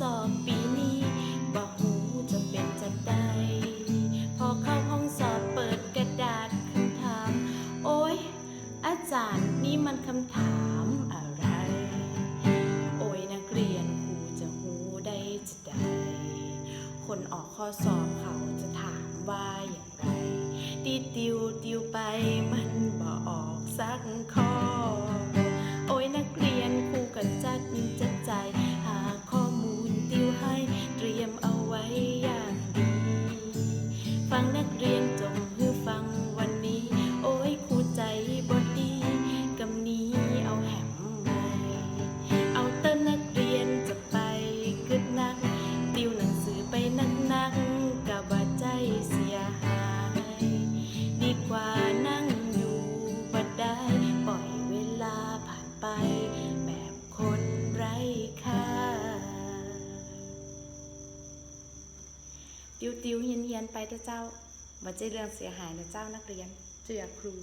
สอบปีนี้บอกหูจะเป็นจะได้ พอเข้าห้องสอบเปิดกระดาษคำถาม โอ้ยอาจารย์นี่มันคำถามอะไร โอ้ยนักเรียนครูจะหูได้จะได้ คนออกข้อสอบเขาจะถามว่าอย่างไร ตีติวติวไปมันบอก งนักเรียนจงฮือฟังวันนี้ โอ้ยครูใจบดดีกำนี้เอาแหมไว้เอาเต้นนักเรียนจะไปกึดนัก ติวหนังสือไปนักนักกับบาใจเสียหาย ดีกว่านั่งอยู่บัดได้ ปล่อยเวลาผ่านไป แบบคนไร้ค่า ติวติวๆเฮียนเฮียนๆไปเถอเจ้าบ่ใจเรื่องเสียหายนะเจ้านักเรียนเจือครู